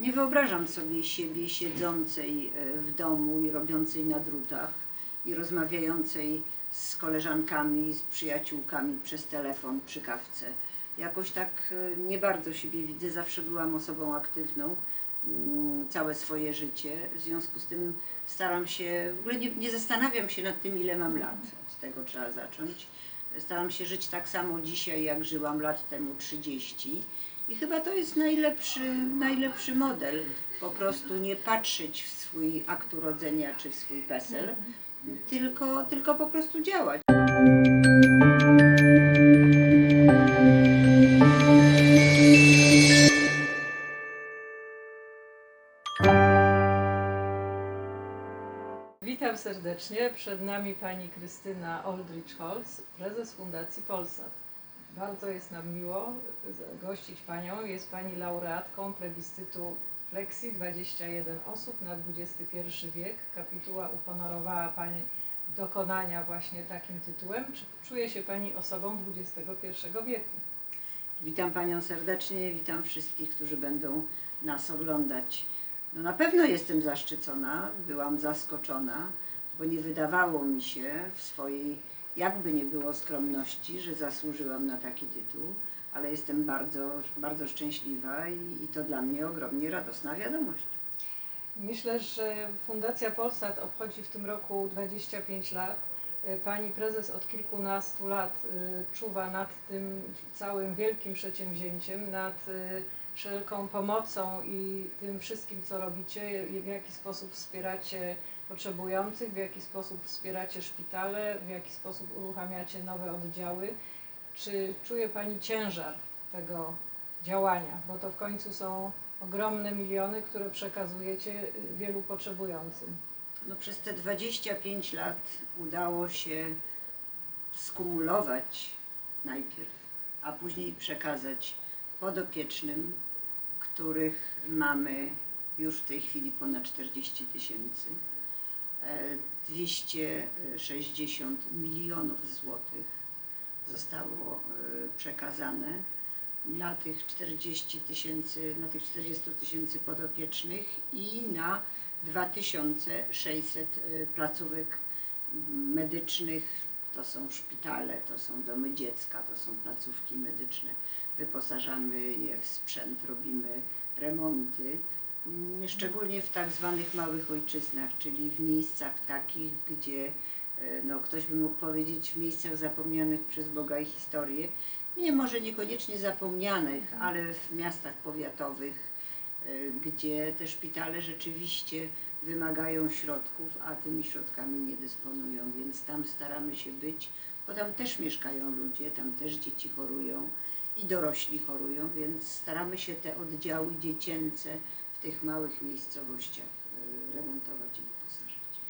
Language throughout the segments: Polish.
Nie wyobrażam sobie siebie siedzącej e, w domu i robiącej na drutach i rozmawiającej z koleżankami, z przyjaciółkami przez telefon przy kawce. Jakoś tak e, nie bardzo siebie widzę, zawsze byłam osobą aktywną mm, całe swoje życie. W związku z tym staram się, w ogóle nie, nie zastanawiam się nad tym, ile mam lat. Od tego trzeba zacząć. Staram się żyć tak samo dzisiaj, jak żyłam lat temu 30. I chyba to jest najlepszy, najlepszy model. Po prostu nie patrzeć w swój akt urodzenia czy w swój PESEL, tylko, tylko po prostu działać. Witam serdecznie. Przed nami pani Krystyna Oldrich-Holz, prezes Fundacji Polsat. Bardzo jest nam miło gościć panią. Jest pani laureatką plebiscytu Flexi 21 osób na XXI wiek. Kapituła uhonorowała pani dokonania właśnie takim tytułem. Czy czuje się pani osobą XXI wieku? Witam Panią serdecznie, witam wszystkich, którzy będą nas oglądać. No na pewno jestem zaszczycona, byłam zaskoczona, bo nie wydawało mi się w swojej, jakby nie było skromności, że zasłużyłam na taki tytuł, ale jestem bardzo, bardzo szczęśliwa i, i to dla mnie ogromnie radosna wiadomość. Myślę, że Fundacja Polsat obchodzi w tym roku 25 lat. Pani prezes od kilkunastu lat e, czuwa nad tym całym wielkim przedsięwzięciem, nad e, wszelką pomocą i tym wszystkim, co robicie, w jaki sposób wspieracie potrzebujących, w jaki sposób wspieracie szpitale, w jaki sposób uruchamiacie nowe oddziały. Czy czuje Pani ciężar tego działania? Bo to w końcu są ogromne miliony, które przekazujecie y, wielu potrzebującym. No, przez te 25 lat udało się skumulować najpierw, a później przekazać podopiecznym, których mamy już w tej chwili ponad 40 tysięcy. E, 260 milionów złotych zostało e, przekazane na tych 40 tysięcy, na tych 40 tysięcy podopiecznych i na 2600 y, placówek medycznych. To są szpitale, to są domy dziecka, to są placówki medyczne. Wyposażamy je w sprzęt, robimy remonty. Mm, Szczególnie w tak zwanych małych ojczyznach, czyli w miejscach takich, gdzie y, no, ktoś by mógł powiedzieć w miejscach zapomnianych przez Boga i historię, nie może niekoniecznie zapomnianych, ale w miastach powiatowych, y, gdzie te szpitale rzeczywiście wymagają środków, a tymi środkami nie dysponują, więc tam staramy się być, bo tam też mieszkają ludzie, tam też dzieci chorują i dorośli chorują, więc staramy się te oddziały dziecięce w tych małych miejscowościach y, remontować i wyposażać.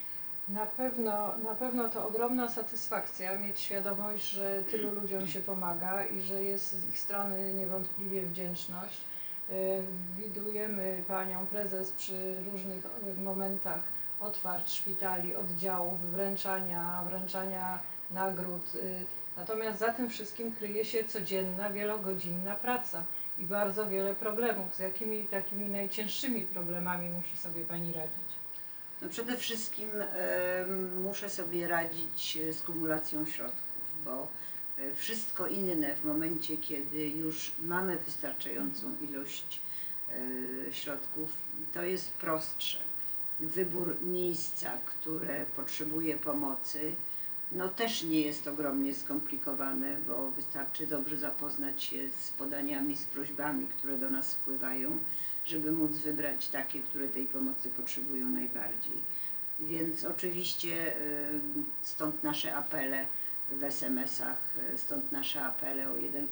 Na pewno, na pewno to ogromna satysfakcja mieć świadomość, że tylu ludziom się pomaga i że jest z ich strony niewątpliwie wdzięczność. Y, Widujemy Panią Prezes przy różnych y, momentach otwarć szpitali, oddziałów, wręczania, wręczania nagród. Natomiast za tym wszystkim kryje się codzienna, wielogodzinna praca i bardzo wiele problemów. Z jakimi takimi najcięższymi problemami musi sobie Pani radzić? No przede wszystkim muszę sobie radzić e, z kumulacją środków, bo e, wszystko inne w momencie, kiedy już mamy wystarczającą ilość e, środków, to jest prostsze. Wybór miejsca, które potrzebuje pomocy, no też nie jest ogromnie skomplikowane, bo wystarczy dobrze zapoznać się z podaniami, z prośbami, które do nas spływają, żeby móc wybrać takie, które tej pomocy potrzebują najbardziej. Więc oczywiście y, stąd nasze apele w SMS-ach, stąd nasze apele o 1%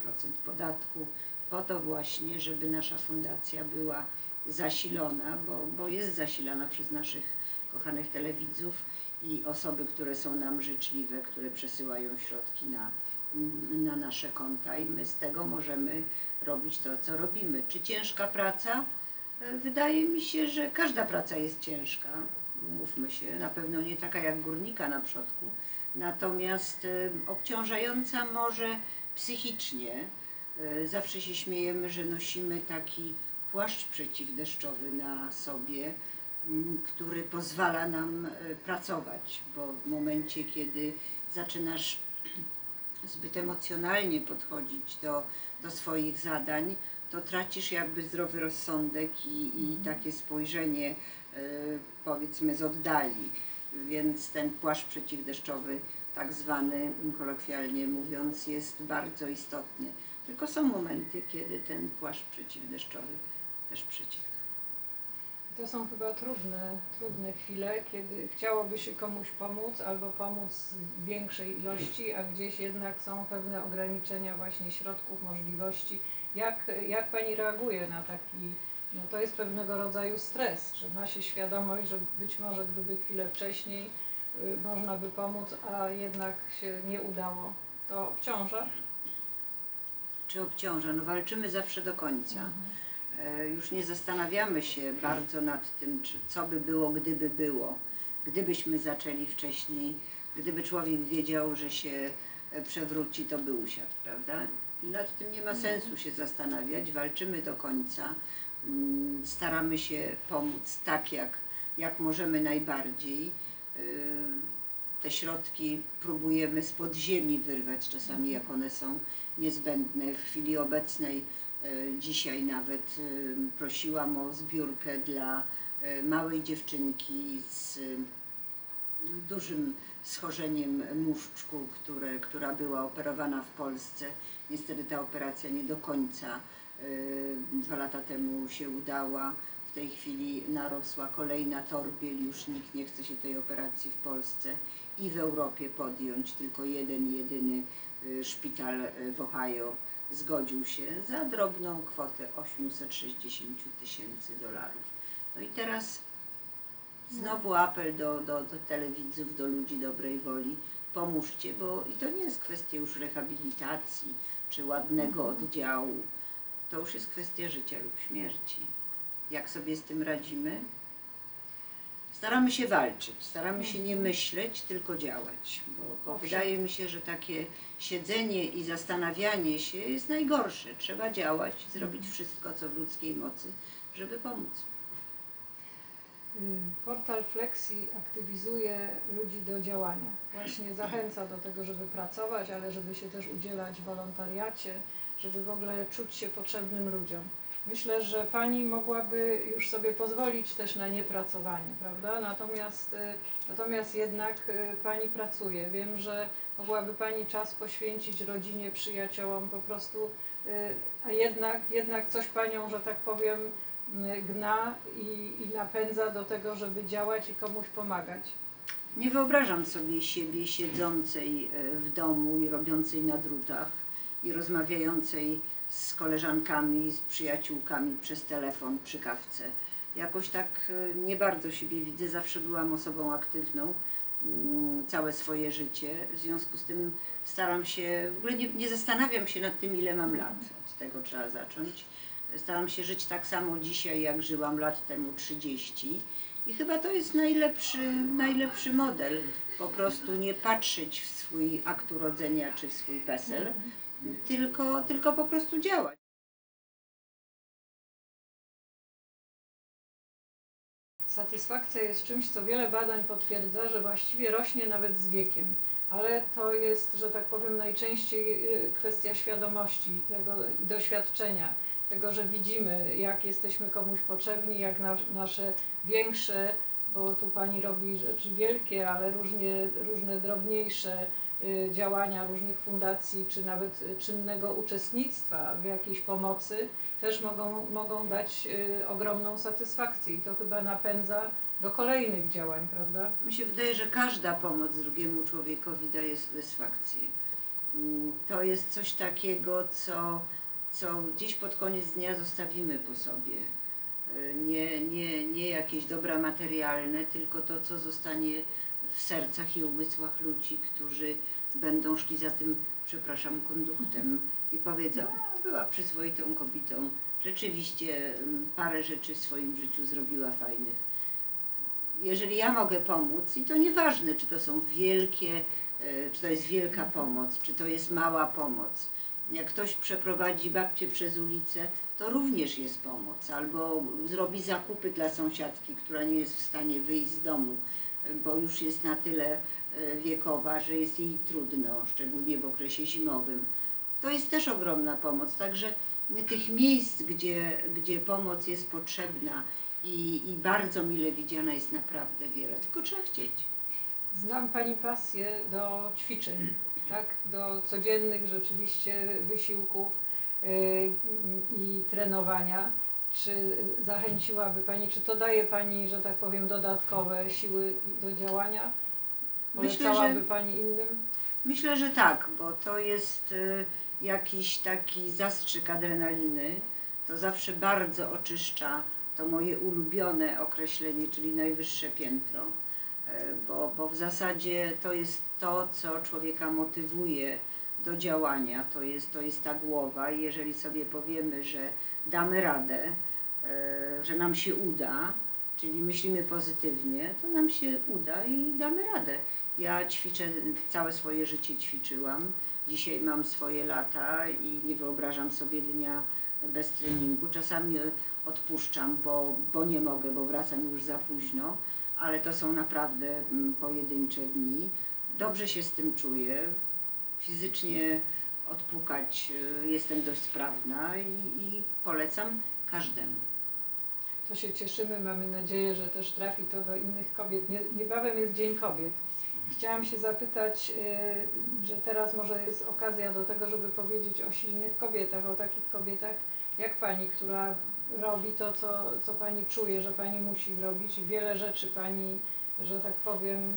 podatku, po to właśnie, żeby nasza fundacja była zasilona, bo, bo jest zasilana przez naszych kochanych telewidzów i osoby, które są nam życzliwe, które przesyłają środki na, na nasze konta i my z tego możemy robić to, co robimy. Czy ciężka praca? E, Wydaje mi się, że każda praca jest ciężka, mówmy się, na pewno nie taka jak górnika na przodku, natomiast e, obciążająca może psychicznie. E, Zawsze się śmiejemy, że nosimy taki płaszcz przeciwdeszczowy na sobie, który pozwala nam e, pracować, bo w momencie, kiedy zaczynasz zbyt emocjonalnie podchodzić do, do swoich zadań, to tracisz jakby zdrowy rozsądek i, i takie spojrzenie, e, powiedzmy, z oddali. Więc ten płaszcz przeciwdeszczowy, tak zwany, kolokwialnie mówiąc, jest bardzo istotny. Tylko są momenty, kiedy ten płaszcz przeciwdeszczowy też przecieka. To są chyba trudne, trudne chwile, kiedy chciałoby się komuś pomóc albo pomóc w większej ilości, a gdzieś jednak są pewne ograniczenia właśnie środków, możliwości. Jak, jak Pani reaguje na taki, no to jest pewnego rodzaju stres, że ma się świadomość, że być może gdyby chwilę wcześniej y, można by pomóc, a jednak się nie udało. To obciąża? Czy obciąża? No walczymy zawsze do końca. E, Już nie zastanawiamy się bardzo nad tym, czy, co by było, gdyby było. Gdybyśmy zaczęli wcześniej, gdyby człowiek wiedział, że się e, przewróci, to by usiadł, prawda? Nad tym nie ma sensu się zastanawiać, walczymy do końca, Mm, staramy się pomóc tak, jak, jak możemy najbardziej. E, Te środki próbujemy z podziemi wyrwać czasami, jak one są niezbędne. W chwili obecnej E, Dzisiaj nawet e, prosiłam o zbiórkę dla e, małej dziewczynki z e, dużym schorzeniem mózgu, które, która była operowana w Polsce. Niestety ta operacja nie do końca e, dwa lata temu się udała. W tej chwili narosła kolejna torbiel, już nikt nie chce się tej operacji w Polsce i w Europie podjąć. Tylko jeden, jedyny e, szpital e, w Ohio zgodził się za drobną kwotę 860 tysięcy dolarów. No i teraz znowu apel do, do, do telewidzów, do ludzi dobrej woli. Pomóżcie, bo i to nie jest kwestia już rehabilitacji czy ładnego oddziału. To już jest kwestia życia lub śmierci. Jak sobie z tym radzimy? Staramy się walczyć, staramy się nie myśleć, tylko działać, bo, bo wydaje mi się, że takie siedzenie i zastanawianie się jest najgorsze. Trzeba działać, zrobić wszystko, co w ludzkiej mocy, żeby pomóc. Y, Portal Flexi aktywizuje ludzi do działania. Właśnie zachęca do tego, żeby pracować, ale żeby się też udzielać w wolontariacie, żeby w ogóle czuć się potrzebnym ludziom. Myślę, że Pani mogłaby już sobie pozwolić też na niepracowanie, prawda? Natomiast, y, natomiast jednak y, Pani pracuje. Wiem, że mogłaby Pani czas poświęcić rodzinie, przyjaciołom, po prostu, y, a jednak, jednak coś Panią, że tak powiem, gna i, i napędza do tego, żeby działać i komuś pomagać. Nie wyobrażam sobie siebie siedzącej w domu i robiącej na drutach i rozmawiającej z koleżankami, z przyjaciółkami przez telefon przy kawce. Jakoś tak e, nie bardzo siebie widzę, zawsze byłam osobą aktywną mm, całe swoje życie. W związku z tym staram się, w ogóle nie, nie zastanawiam się nad tym, ile mam lat. Od tego trzeba zacząć. Staram się żyć tak samo dzisiaj, jak żyłam lat temu 30. I chyba to jest najlepszy, najlepszy model. Po prostu nie patrzeć w swój akt urodzenia czy w swój PESEL, tylko, tylko po prostu działać. Satysfakcja jest czymś, co wiele badań potwierdza, że właściwie rośnie nawet z wiekiem. Ale to jest, że tak powiem, najczęściej y, kwestia świadomości tego i doświadczenia, tego, że widzimy, jak jesteśmy komuś potrzebni, jak na, nasze większe, bo tu Pani robi rzeczy wielkie, ale różnie, różne drobniejsze y, działania różnych fundacji, czy nawet czynnego uczestnictwa w jakiejś pomocy, też mogą, mogą dać y, ogromną satysfakcję i to chyba napędza do kolejnych działań, prawda? Mi się wydaje, że każda pomoc drugiemu człowiekowi daje satysfakcję. Mm, To jest coś takiego, co, co gdzieś pod koniec dnia zostawimy po sobie. Nie, nie, nie jakieś dobra materialne, tylko to, co zostanie w sercach i umysłach ludzi, którzy będą szli za tym, przepraszam, konduktem i powiedzą, a była przyzwoitą kobietą, rzeczywiście mm, parę rzeczy w swoim życiu zrobiła fajnych jeżeli ja mogę pomóc, i to nieważne, czy to są wielkie, e, czy to jest wielka pomoc, czy to jest mała pomoc. Jak ktoś przeprowadzi babcię przez ulicę, to również jest pomoc. Albo zrobi zakupy dla sąsiadki, która nie jest w stanie wyjść z domu, bo już jest na tyle e, wiekowa, że jest jej trudno, szczególnie w okresie zimowym. To jest też ogromna pomoc. Także tych miejsc, gdzie, gdzie pomoc jest potrzebna i, i bardzo mile widziana jest naprawdę wiele, tylko trzeba chcieć. Znam Pani pasję do ćwiczeń, tak? do codziennych rzeczywiście wysiłków yy, i trenowania. Czy zachęciłaby Pani, czy to daje Pani, że tak powiem, dodatkowe siły do działania? Myślę, Polecałaby że- Pani innym? Myślę, że tak, bo to jest y, jakiś taki zastrzyk adrenaliny. To zawsze bardzo oczyszcza to moje ulubione określenie, czyli najwyższe piętro. Bo, bo w zasadzie to jest to, co człowieka motywuje do działania. To jest, to jest ta głowa i jeżeli sobie powiemy, że damy radę, y, że nam się uda, czyli myślimy pozytywnie, to nam się uda i damy radę. Ja ćwiczę, całe swoje życie ćwiczyłam. Dzisiaj mam swoje lata i nie wyobrażam sobie dnia bez treningu. Czasami odpuszczam, bo, bo nie mogę, bo wracam już za późno, ale to są naprawdę mm, pojedyncze dni. Dobrze się z tym czuję. Fizycznie odpukać y, jestem dość sprawna i, i polecam każdemu. To się cieszymy, mamy nadzieję, że też trafi to do innych kobiet. Nie, niebawem jest Dzień Kobiet. Chciałam się zapytać, y, że teraz może jest okazja do tego, żeby powiedzieć o silnych kobietach, o takich kobietach jak Pani, która robi to, co, co Pani czuje, że Pani musi zrobić. Wiele rzeczy Pani, że tak powiem,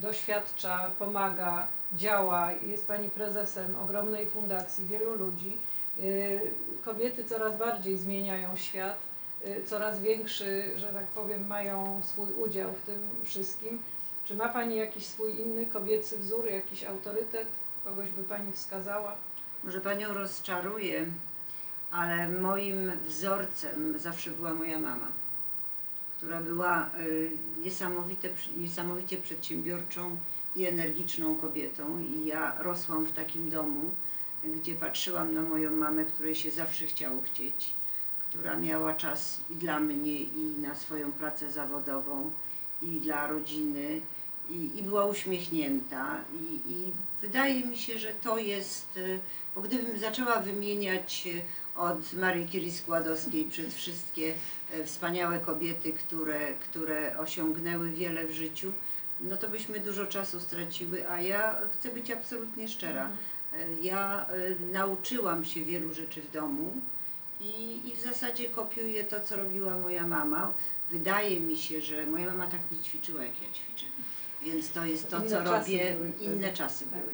y, doświadcza, pomaga, działa. Jest Pani prezesem ogromnej fundacji, wielu ludzi. Y, Kobiety coraz bardziej zmieniają świat y, coraz większy, że tak powiem, mają swój udział w tym wszystkim. Czy ma Pani jakiś swój inny kobiecy wzór, jakiś autorytet? Kogoś by Pani wskazała? Może Panią rozczaruję, ale moim wzorcem zawsze była moja mama, która była y, niesamowite, niesamowicie przedsiębiorczą i energiczną kobietą. I ja rosłam w takim domu, gdzie patrzyłam na moją mamę, której się zawsze chciało chcieć, która miała czas i dla mnie, i na swoją pracę zawodową, i dla rodziny, i, i była uśmiechnięta. I, I wydaje mi się, że to jest, y, bo gdybym zaczęła wymieniać y, od Marii Curie Składowskiej przez wszystkie e, wspaniałe kobiety, które, które osiągnęły wiele w życiu, no to byśmy dużo czasu straciły, a ja chcę być absolutnie szczera. E, Ja e, nauczyłam się wielu rzeczy w domu i, i w zasadzie kopiuję to, co robiła moja mama. Wydaje mi się, że moja mama tak nie ćwiczyła, jak ja ćwiczę. Więc to jest to, Inne co robię. były. Inne czasy Tak. były.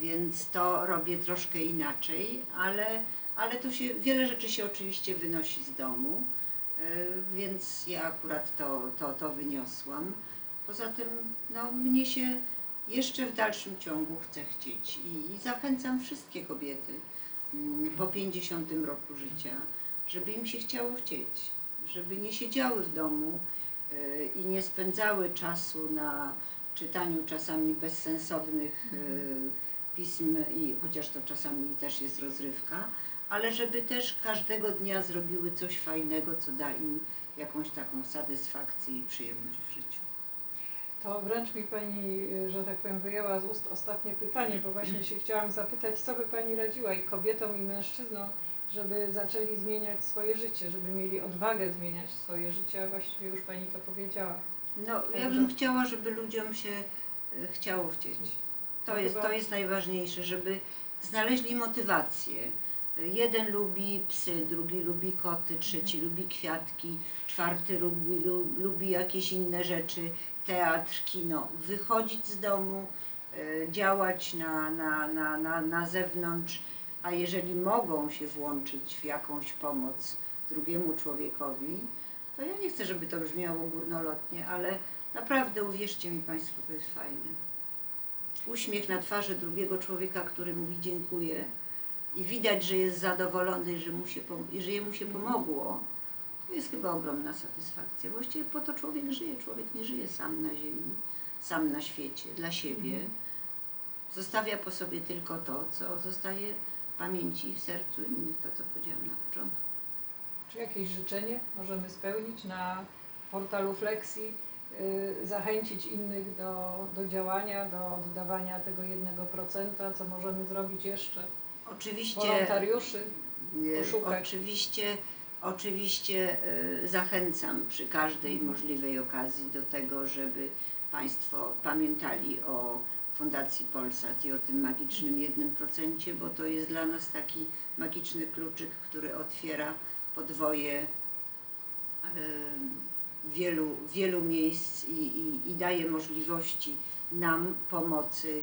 Więc to robię troszkę inaczej, ale, ale tu się wiele rzeczy się oczywiście wynosi z domu. e, Więc ja akurat to, to, to wyniosłam. Poza tym no, mnie się jeszcze w dalszym ciągu chce chcieć i, zachęcam wszystkie kobiety mm, po 50 roku życia, żeby im się chciało chcieć, żeby nie siedziały w domu y, i nie spędzały czasu na czytaniu czasami bezsensownych y, pism, i chociaż to czasami też jest rozrywka, ale żeby też każdego dnia zrobiły coś fajnego, co da im jakąś taką satysfakcję i przyjemność w życiu. To wręcz mi Pani, że tak powiem, wyjęła z ust ostatnie pytanie, bo właśnie się chciałam zapytać, co by Pani radziła i kobietom, i mężczyznom, żeby zaczęli zmieniać swoje życie, żeby mieli odwagę zmieniać swoje życie, a właściwie już Pani to powiedziała. No, ja Dobrze. bym chciała, żeby ludziom się e, chciało chcieć. To To jest, chyba- to jest najważniejsze, żeby znaleźli motywację. Jeden lubi psy, drugi lubi koty, trzeci lubi kwiatki, czwarty lubi, lu, lubi jakieś inne rzeczy, teatr, kino. Wychodzić z domu, e, działać na, na, na, na, na zewnątrz, a jeżeli mogą się włączyć w jakąś pomoc drugiemu człowiekowi, to ja nie chcę, żeby to brzmiało górnolotnie, ale naprawdę uwierzcie mi Państwo, to jest fajne. Uśmiech na twarzy drugiego człowieka, który mówi dziękuję i widać, że jest zadowolony i że, mu się, i że jemu się pomogło, to jest chyba ogromna satysfakcja. Właściwie po to człowiek żyje. Człowiek nie żyje sam na ziemi, sam na świecie, dla siebie. Mhm. Zostawia po sobie tylko to, co zostaje pamięci i w sercu innych, to co powiedziałam na początku. Czy jakieś życzenie możemy spełnić na portalu Flexi, y, zachęcić innych do, do działania, do oddawania tego 1%, co możemy zrobić jeszcze? Oczywiście Wolontariuszy? Nie, poszukać. Oczywiście, oczywiście e, zachęcam przy każdej możliwej okazji do tego, żeby Państwo pamiętali o Fundacji Polsat i o tym magicznym jednym procencie, bo to jest dla nas taki magiczny kluczyk, który otwiera podwoje e, wielu, wielu miejsc i, i, i daje możliwości nam pomocy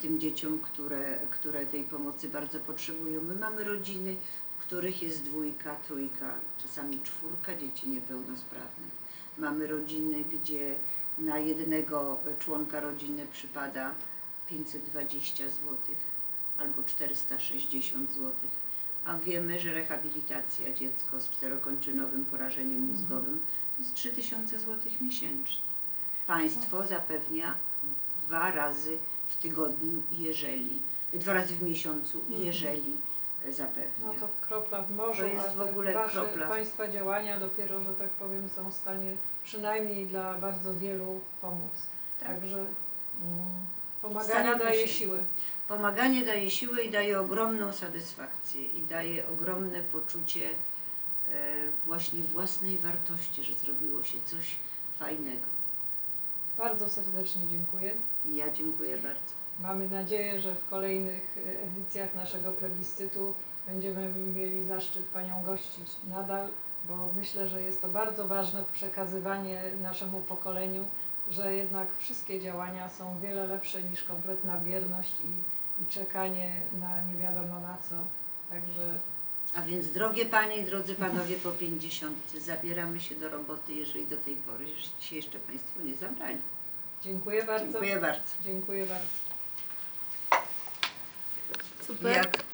tym dzieciom, które, które tej pomocy bardzo potrzebują. My mamy rodziny, w których jest dwójka, trójka, czasami czwórka dzieci niepełnosprawnych. Mamy rodziny, gdzie na jednego członka rodziny przypada 520 zł albo 460 zł. A wiemy, że rehabilitacja dziecka z czterokończynowym porażeniem mózgowym to jest 3000 zł miesięcznie. Państwo zapewnia dwa razy w tygodniu, jeżeli, dwa razy w miesiącu, Mhm. jeżeli zapewnia. No to kropla w morzu, To jest a w ogóle Wasze kropla. Państwa działania dopiero, że tak powiem, są w stanie przynajmniej dla bardzo wielu pomóc. Tak. Także mm, pomaganie Staramy daje się. siłę. Pomaganie daje siłę i daje ogromną satysfakcję i daje ogromne poczucie e, właśnie własnej wartości, że zrobiło się coś fajnego. Bardzo serdecznie dziękuję. I ja dziękuję bardzo. Mamy nadzieję, że w kolejnych e, edycjach naszego plebiscytu będziemy mieli zaszczyt Panią gościć nadal, bo myślę, że jest to bardzo ważne przekazywanie naszemu pokoleniu, że jednak wszystkie działania są wiele lepsze niż kompletna bierność i, i czekanie na nie wiadomo na co. Także A więc drogie Panie i drodzy Panowie po 50 zabieramy się do roboty, jeżeli do tej pory się jeszcze Państwo nie zabrali. Dziękuję bardzo. Dziękuję bardzo. Dziękuję bardzo. Super. Jak